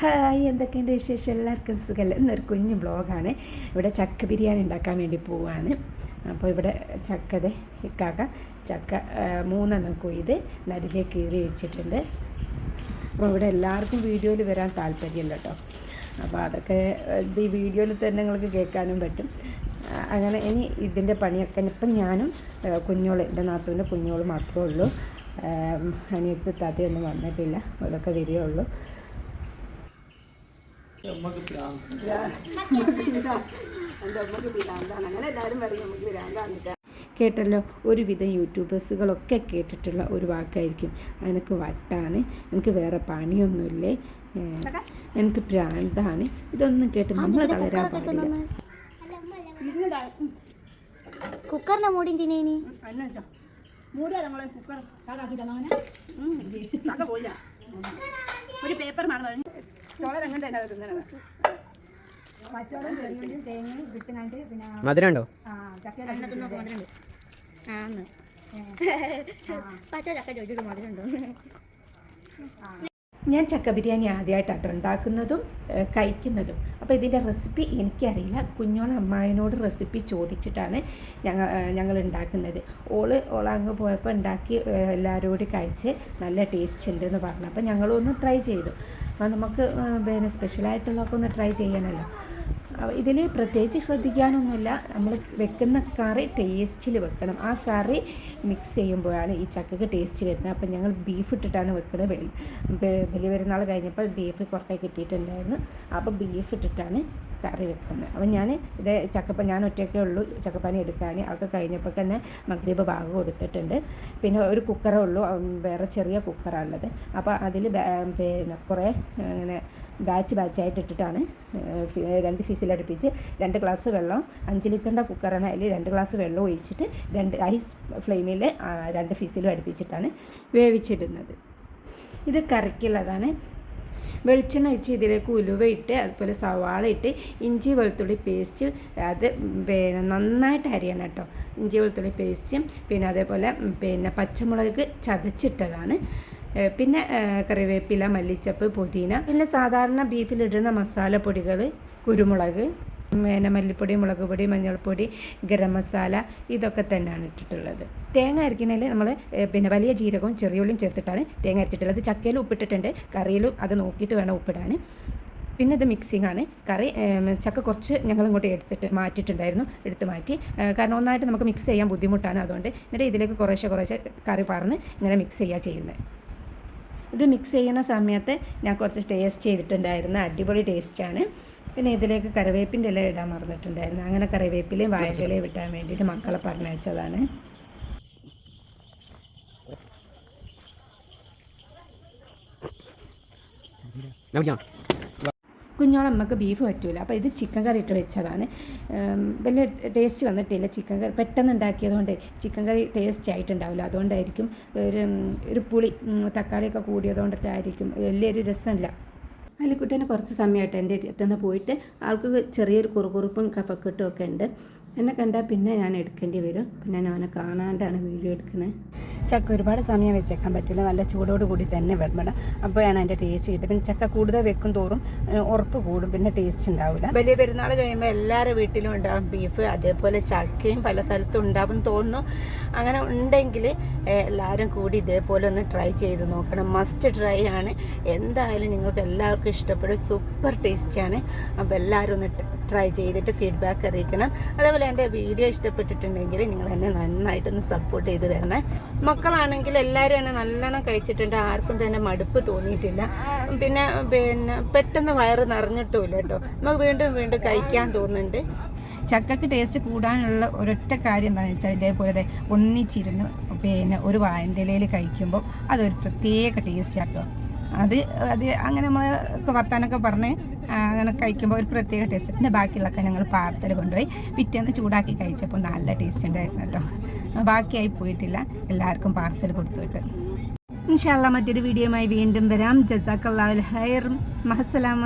Hi എന്തൊക്കെയുണ്ട് വിശേഷം? എല്ലാവർക്കും സുഖമല്ല എന്നൊരു കുഞ്ഞു ബ്ലോഗാണ് ഇവിടെ ചക്ക ബിരിയാണി ഉണ്ടാക്കാൻ വേണ്ടി പോവാണ്. അപ്പോൾ ഇവിടെ ചക്കത് ഇക്കാക്ക ചക്ക മൂന്നെണ്ണം കൊയ്ത് നടുകെ കീറി വെച്ചിട്ടുണ്ട്. അപ്പോൾ ഇവിടെ എല്ലാവർക്കും വീഡിയോയിൽ വരാൻ താല്പര്യമില്ല കേട്ടോ. അപ്പോൾ അതൊക്കെ ഈ വീഡിയോയിൽ തന്നെ നിങ്ങൾക്ക് കേൾക്കാനും പറ്റും. അങ്ങനെ ഇനി ഇതിന്റെ പണിയൊക്കെ ഇപ്പം ഞാനും കുഞ്ഞോൾ എന്റെ നാത്തൂന്റെ കുഞ്ഞോൾ മാത്രമേ ഉള്ളൂ. അനിയത്ത് താത്തയൊന്നും വന്നിട്ടില്ല. അതൊക്കെ വരികയുള്ളൂ. നമുക്ക് പ്രാന്ത്. എന്റെ അമ്മയ്ക്ക് പിരാന്താണ് അങ്ങനെ എല്ലാവരും പറയും നമുക്ക് പിരാന്താണ് കേട്ടല്ലോ ഒരുവിധം യൂട്യൂബേഴ്സുകളൊക്കെ കേട്ടിട്ടുള്ള ഒരു വാക്കായിരിക്കും. എനിക്ക് വട്ടാണ്. എനിക്ക് വേറെ പണിയൊന്നുമില്ലേ? എനിക്ക് പ്രാന്താണ്. ഇതൊന്നും കേട്ട് നമ്മൾ തളരാൻ പാടില്ല. കുക്കറിന്റെ മൂടി തിനേനി ഒരു പേപ്പർ മറന്നു ചോള അങ്ങനെ തന്നെ തിന്നണത് പച്ചവളം ചെറിയുള്ളിയും തേങ്ങയും വിട്ടുങ്ങാണ്ട് പിന്നെ മധുരമുണ്ടോ? ആ ചക്ക ആന്ന് പച്ച ചക്ക ചോദിച്ചിട്ട് മധുരണ്ടോ ഞാൻ ചക്ക ബിരിയാണി ആദ്യമായിട്ടാട്ടോ ഉണ്ടാക്കുന്നതും കഴിക്കുന്നതും. അപ്പോൾ ഇതിന്റെ റെസിപ്പി എനിക്കറിയില്ല. കുഞ്ഞോളെ അമ്മായിനോട് റെസിപ്പി ചോദിച്ചിട്ടാണ് ഞങ്ങൾ ഞങ്ങൾ ഉണ്ടാക്കുന്നത് ഓൾ ഓളങ്ങ് പോയപ്പോൾ ഉണ്ടാക്കി എല്ലാവരോടും എല്ലാവരും കൂടി കഴിച്ച് നല്ല ടേസ്റ്റ് ഉണ്ടെന്ന് പറഞ്ഞു. അപ്പോൾ ഞങ്ങളൊന്ന് ട്രൈ ചെയ്തു. നമുക്ക് പിന്നെ സ്പെഷ്യലായിട്ടുള്ളതൊക്കെ ഒന്ന് ട്രൈ ചെയ്യണമല്ലോ ഇതിൽ പ്രത്യേകിച്ച് ശ്രദ്ധിക്കാനൊന്നുമില്ല. നമ്മൾ വെക്കുന്ന കറി ടേസ്റ്റിൽ വെക്കണം. ആ കറി മിക്സ് ചെയ്യുമ്പോഴാണ് ഈ ചക്കക്ക് ടേസ്റ്റ് വരുന്നത്. അപ്പം ഞങ്ങൾ ബീഫ് ഇട്ടിട്ടാണ് വെക്കുന്നത്. വലിയ പെരുന്നാൾ കഴിഞ്ഞപ്പോൾ ബീഫ് കുറേ കിട്ടിയിട്ടുണ്ടായിരുന്നു. അപ്പോൾ ബീഫ് ഇട്ടിട്ടാണ് കറി വെക്കുന്നത്. അപ്പം ഞാൻ ഇത് ചക്കപ്പ ഞാൻ ഒറ്റയ്ക്കേ ഉള്ളൂ. ചക്കപ്പനി എടുക്കാൻ അതൊക്കെ കഴിഞ്ഞപ്പോൾ തന്നെ മഗ്രീബ് ഭാഗം കൊടുത്തിട്ടുണ്ട്. പിന്നെ ഒരു കുക്കറേ ഉള്ളൂ. വേറെ ചെറിയ കുക്കറാണുള്ളത് അപ്പോൾ അതിൽ പിന്നെ കുറേ ഇങ്ങനെ ബാച്ച് ബാച്ചായിട്ട് ഇട്ടിട്ടാണ് രണ്ട് ഫിസിലടുപ്പിച്ച് രണ്ട് ഗ്ലാസ് വെള്ളം അഞ്ച് ലിറ്ററിന്റെ കുക്കറാണ് അതിൽ രണ്ട് ഗ്ലാസ് വെള്ളം ഒഴിച്ചിട്ട് രണ്ട് ഹൈ ഫ്ലെയിമിൽ രണ്ട് ഫിസിലും അടുപ്പിച്ചിട്ടാണ് വേവിച്ചിടുന്നത്. ഇത് കറിക്കുള്ളതാണ്. വെളിച്ചെണ്ണ ഒഴിച്ച് ഇതിലേക്ക് ഉലുവ ഇട്ട് അതുപോലെ സവാള ഇട്ട് ഇഞ്ചി വെളുത്തുള്ളി പേസ്റ്റ് അത് പിന്നെ നന്നായിട്ട് അരിയണം കേട്ടോ. ഇഞ്ചി വെളുത്തുള്ളി പേസ്റ്റും പിന്നെ അതേപോലെ പിന്നെ പച്ചമുളക് ചതച്ചിട്ടതാണ്. പിന്നെ കറിവേപ്പില മല്ലിച്ചപ്പ് പുതിന പിന്നെ സാധാരണ ബീഫിലിടുന്ന മസാലപ്പൊടികൾ കുരുമുളക് പിന്നെ മല്ലിപ്പൊടി മുളക് പൊടി മഞ്ഞൾപ്പൊടി ഗരം മസാല ഇതൊക്കെ തന്നെയാണ് ഇട്ടിട്ടുള്ളത്. തേങ്ങ അരയ്ക്കുന്നതിൽ നമ്മൾ പിന്നെ വലിയ ജീരകവും ചെറിയുള്ളിയും ചേർത്തിട്ടാണ് തേങ്ങ അരച്ചിട്ടുള്ളത്. ചക്കയിൽ ഉപ്പിട്ടിട്ടുണ്ട്. കറിയിലും അത് നോക്കിയിട്ട് വേണം ഉപ്പിടാൻ. പിന്നെ ഇത് മിക്സിംഗ് ആണ്. കറി ചക്ക കുറച്ച് ഞങ്ങൾ ഇങ്ങോട്ട് എടുത്തിട്ട് മാറ്റിയിട്ടുണ്ടായിരുന്നു. എടുത്ത് മാറ്റി. കാരണം ഒന്നായിട്ട് നമുക്ക് മിക്സ് ചെയ്യാൻ ബുദ്ധിമുട്ടാണ് അതുകൊണ്ട് എന്നിട്ട് ഇതിലേക്ക് കുറേശ്ശെ കുറേശ്ശെ കറി പറഞ്ഞ് ഇങ്ങനെ മിക്സ് ചെയ്യുക ചെയ്യുന്നത്. ഇത് മിക്സ് ചെയ്യുന്ന സമയത്ത് ഞാൻ കുറച്ച് ടേസ്റ്റ് ചെയ്തിട്ടുണ്ടായിരുന്നു. അടിപൊളി ടേസ്റ്റാണ് പിന്നെ ഇതിലേക്ക് കറിവേപ്പിന്റെ ഇല ഇടാൻ മറന്നിട്ടുണ്ടായിരുന്നു. അങ്ങനെ കറിവേപ്പിലയും വാഴയിലയും ഇട്ടാൻ വേണ്ടിയിട്ട് മക്കളെ പറഞ്ഞയച്ചതാണ്. കുഞ്ഞോളമ്മക്ക് ബീഫ് പറ്റൂല. അപ്പോൾ ഇത് ചിക്കൻ കറി ഇട്ട് വെച്ചതാണ്. വലിയ ടേസ്റ്റ് വന്നിട്ടില്ല. ചിക്കൻ കറി പെട്ടെന്ന് ഉണ്ടാക്കിയതുകൊണ്ട് ചിക്കൻ കറി ടേസ്റ്റ് ആയിട്ടുണ്ടാവില്ല. അതുകൊണ്ടായിരിക്കും ഒരു ഒരു പുളി തക്കാളിയൊക്കെ കൂടിയതുകൊണ്ടിട്ടായിരിക്കും വലിയൊരു രസമില്ല. അലിക്കുട്ടന് കുറച്ച് സമയമായിട്ട് എന്റെ അടുത്തുനിന്ന് പോയിട്ട് ആൾക്ക് ചെറിയൊരു കുറുകുറുപ്പും കഫക്കെട്ടും ഒക്കെ ഉണ്ട്. എന്നെ കണ്ടാൽ പിന്നെ ഞാൻ എടുക്കേണ്ടി വരും. പിന്നെ ഞാൻ അവനെ കാണാണ്ടാണ് വീഡിയോ എടുക്കുന്നത്. ചക്ക ഒരുപാട് സമയം വെച്ചേക്കാൻ പറ്റില്ല. നല്ല ചൂടോട് കൂടി തന്നെ വെക്കണം അപ്പോഴാണ് അതിന്റെ ടേസ്റ്റ് കിട്ടുക. പിന്നെ ചക്ക കൂടുതൽ വെക്കും തോറും ഉറപ്പ് കൂടും. പിന്നെ ടേസ്റ്റ് ഉണ്ടാവില്ല. വലിയ പെരുന്നാൾ കഴിയുമ്പോൾ എല്ലാവരുടെ വീട്ടിലും ഉണ്ടാകും ബീഫ് അതേപോലെ ചക്കയും പല സ്ഥലത്തും ഉണ്ടാവും തോന്നുന്നു. അങ്ങനെ ഉണ്ടെങ്കിൽ എല്ലാവരും കൂടി ഇതേപോലെ ഒന്ന് ട്രൈ ചെയ്ത് നോക്കണം. മസ്റ്റ് ട്രൈ ആണ്. എന്തായാലും നിങ്ങൾക്ക് എല്ലാവർക്കും ഇഷ്ടപ്പെടും. സൂപ്പർ ടേസ്റ്റിയാണ് അപ്പോൾ എല്ലാവരും ഒന്ന് ട്രൈ ചെയ്തിട്ട് ഫീഡ്ബാക്ക് അറിയിക്കണം. അതേപോലെ എന്റെ വീഡിയോ ഇഷ്ടപ്പെട്ടിട്ടുണ്ടെങ്കിൽ നിങ്ങൾ എന്നെ നന്നായിട്ടൊന്ന് സപ്പോർട്ട് ചെയ്ത് തരണേ. മക്കളാണെങ്കിൽ എല്ലാവരും എന്നെ നല്ലോണം കഴിച്ചിട്ടുണ്ട്. ആർക്കും തന്നെ മടുപ്പ് തോന്നിയിട്ടില്ല. പിന്നെ പിന്നെ പെട്ടെന്ന് വയറ് നിറഞ്ഞിട്ടുമില്ല കേട്ടോ. നമുക്ക് വീണ്ടും വീണ്ടും കഴിക്കാൻ തോന്നുന്നുണ്ട്. ചക്കക്ക് ടേസ്റ്റ് കൂടാനുള്ള ഒരൊറ്റ കാര്യം എന്താണെന്ന് വെച്ചാൽ ഇതേപോലെ ഒന്നിച്ചിരുന്ന് പിന്നെ ഒരു വായന്തലയിൽ കഴിക്കുമ്പോൾ അതൊരു പ്രത്യേക ടേസ്റ്റ് ആട്ടോ അത് അത് അങ്ങനെ നമ്മൾ വർത്താനൊക്കെ പറഞ്ഞ് അങ്ങനെ കഴിക്കുമ്പോൾ ഒരു പ്രത്യേക ടേസ്റ്റ് പിന്നെ ബാക്കിയുള്ളതൊക്കെ ഞങ്ങൾ പാർസൽ കൊണ്ടുപോയി പിറ്റേന്ന് ചൂടാക്കി കഴിച്ചപ്പോൾ നല്ല ടേസ്റ്റ് ഉണ്ടായിരുന്നു കേട്ടോ. ബാക്കിയായി പോയിട്ടില്ല. എല്ലാവർക്കും പാർസൽ കൊടുത്തുവിട്ട് ഇൻഷാല്ല മറ്റൊരു വീഡിയോയുമായി വീണ്ടും വരാം. ജസാക്കല്ലാഹുൽ ഹൈർ മഹസലാമ